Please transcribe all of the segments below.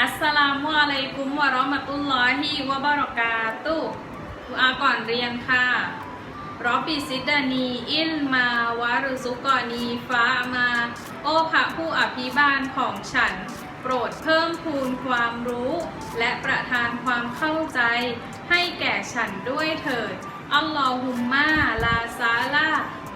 อัสสลามุอะลัยกุมวะเราะมะตุลลอฮิวะบะเราะกาตุดูอาก่อนเรียนค่ะรอบิซิดานี อิลมาวารุซุกอนีฟ้ามา โอพระผู้อภิบาลของฉัน โปรดเพิ่มพูนความรู้ และประทานความเข้าใจ ให้แก่ฉันด้วยเถิด อัลลอฮุมมาลาซาลา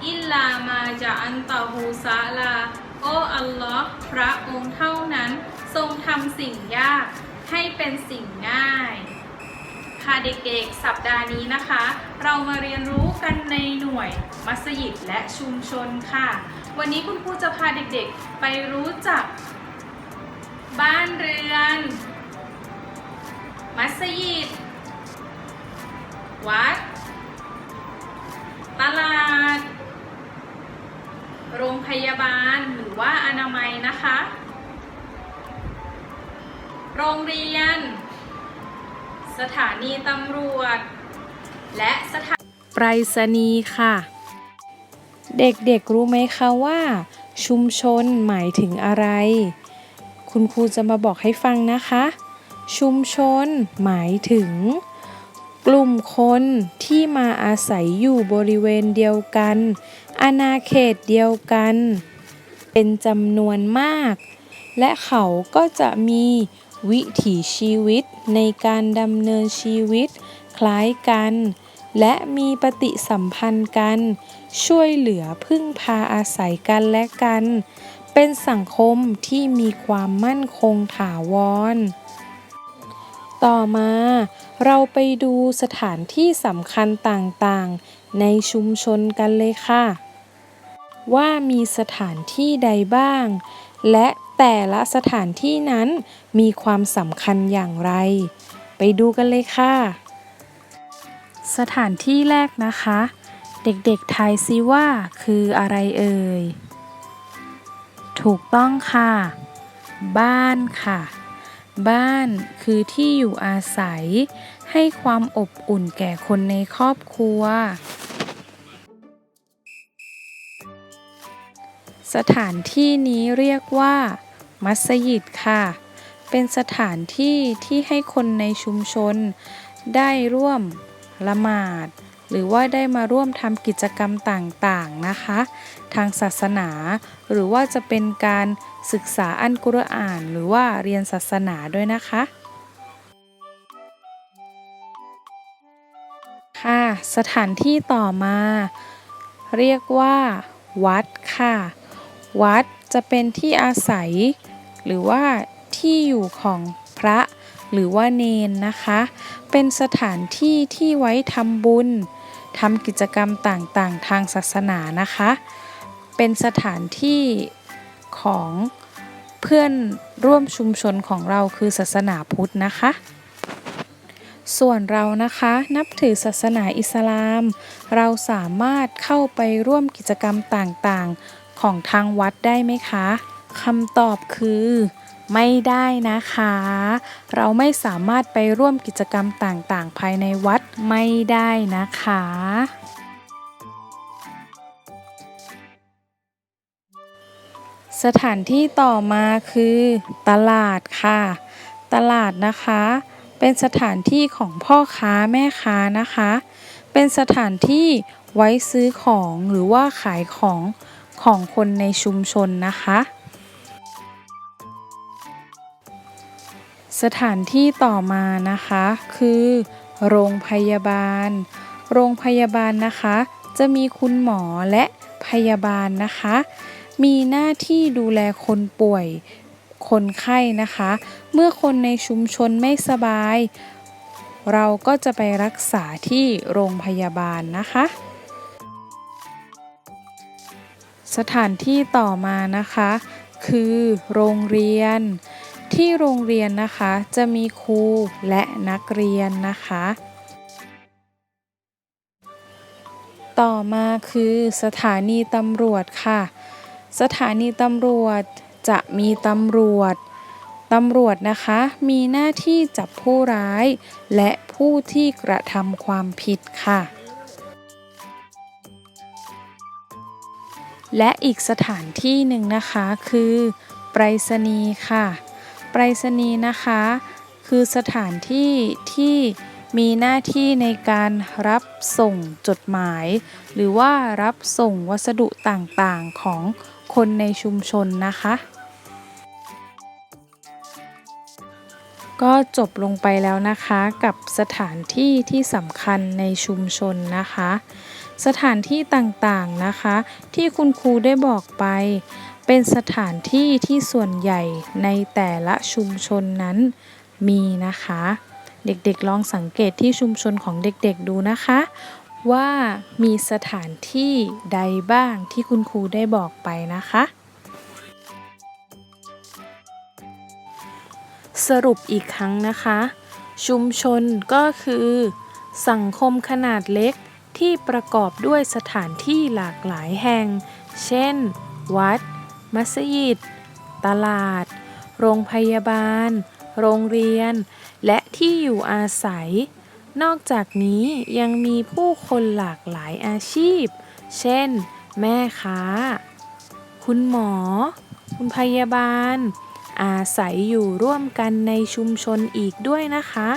อิลลามาจะอันตะฮูซาลา โออัลลอฮ์พระองค์เท่านั้น ทรงทำสิ่งยากให้เป็นสิ่งง่าย ค่ะเด็กๆ สัปดาห์นี้นะคะ เรามาเรียนรู้กันในหน่วยมัสยิดและชุมชนค่ะ วันนี้คุณครูจะพาเด็กๆ ไปรู้จัก บ้านเรือน มัสยิด วัด ตลาด โรงพยาบาลหรือว่าอนามัยนะคะ โรงเรียน สถานีตำรวจ และสถานไปรษณีย์ค่ะ เด็กๆรู้ไหมคะว่า ชุมชนหมายถึงอะไร คุณครูจะมาบอกให้ฟังนะคะ ชุมชนหมายถึง กลุ่มคนที่มาอาศัยอยู่บริเวณเดียวกัน อาณาเขตเดียวกัน เป็นจำนวนมาก และเขาก็จะมี วิถีชีวิตในการดำเนินชีวิต คล้ายกัน และมีปฏิสัมพันธ์กัน ช่วยเหลือพึ่งพาอาศัยกันและกัน เป็นสังคมที่มีความมั่นคงถาวร ต่อมาเราไปดูสถานที่สำคัญต่างๆ ในชุมชนกันเลยค่ะ ว่ามีสถานที่ใดบ้าง และ แต่ละสถานที่นั้นมีความสำคัญอย่างไร ไปดูกันเลยค่ะ สถานที่แรกนะคะ เด็กๆทายซิว่าคืออะไรเอ่ย ถูกต้องค่ะ บ้านค่ะ บ้านคือที่อยู่อาศัย ให้ความอบอุ่นแก่คนในครอบครัวสถานที่นี้เรียกว่า มัสยิดค่ะ เป็นสถานที่ที่ให้คนในชุมชน ได้ร่วมละหมาด หรือว่าได้มาร่วมทำกิจกรรมต่างๆนะคะ ทางศาสนา หรือว่าจะเป็นการศึกษาอันกุรอาน หรือว่าเรียนศาสนาด้วยนะคะค่ะสถานที่ต่อมา เรียกว่า วัดค่ะ วัดจะเป็นที่อาศัย หรือว่าที่อยู่ของพระหรือว่าเนนนะคะ เป็นสถานที่ที่ไว้ทำบุญทำกิจกรรมต่างๆ ทางศาสนานะคะ เป็นสถานที่ของเพื่อนร่วมชุมชนของเราคือศาสนาพุทธนะคะ ส่วนเรานะคะนับถือศาสนาอิสลาม เราสามารถเข้าไปร่วมกิจกรรมต่างๆ ของทางวัดได้ไหมคะ คำตอบคือ ไม่ได้นะคะ เราไม่สามารถไปร่วมกิจกรรมต่างๆ ภายในวัดไม่ได้นะคะสถานที่ต่อมาคือตลาดค่ะ ตลาดนะคะ เป็นสถานที่ของพ่อค้าแม่ค้านะคะ เป็นสถานที่ไว้ซื้อของหรือว่าขายของของคนในชุมชนนะคะ สถานที่ต่อมานะคะ คือ โรงพยาบาล โรงพยาบาลนะคะ จะมีคุณหมอและพยาบาลนะคะ มีหน้าที่ดูแลคนป่วย คนไข้นะคะ เมื่อคนในชุมชนไม่สบาย เราก็จะไปรักษาที่โรงพยาบาลนะคะ สถานที่ต่อมานะคะ คือโรงเรียน ที่โรงเรียนนะคะจะมีครูและนักเรียนนะคะ ต่อมาคือสถานีตำรวจค่ะ สถานีตำรวจจะมีตำรวจตำรวจนะคะมีหน้าที่จับผู้ร้าย และผู้ที่กระทำความผิดค่ะ และอีกสถานที่หนึ่งนะคะคือไปรษณีย์ค่ะ ไปรษณีย์นะคะ คือสถานที่ที่มีหน้าที่ในการรับส่งจดหมาย หรือว่ารับส่งวัสดุต่างๆของคนในชุมชนนะคะ ก็จบลงไปแล้วนะคะกับสถานที่ที่สำคัญในชุมชนนะคะ สถานที่ต่างๆนะคะ ที่คุณครูได้บอกไป เป็นสถานที่ที่ส่วนใหญ่ในแต่ละชุมชนนั้นมีนะคะ เด็กๆลองสังเกตที่ชุมชนของเด็กๆดูนะคะ ว่ามีสถานที่ใดบ้างที่คุณครูได้บอกไปนะคะ สรุปอีกครั้งนะคะ ชุมชนก็คือ สังคมขนาดเล็กที่ประกอบด้วยสถานที่หลากหลายแห่ง เช่น วัด มัสยิด ตลาด โรงพยาบาล โรงเรียน และที่อยู่อาศัย นอกจากนี้ยังมีผู้คนหลากหลายอาชีพ เช่น แม่ค้า คุณหมอ คุณพยาบาล อาศัยอยู่ร่วมกันในชุมชนอีกด้วยนะคะ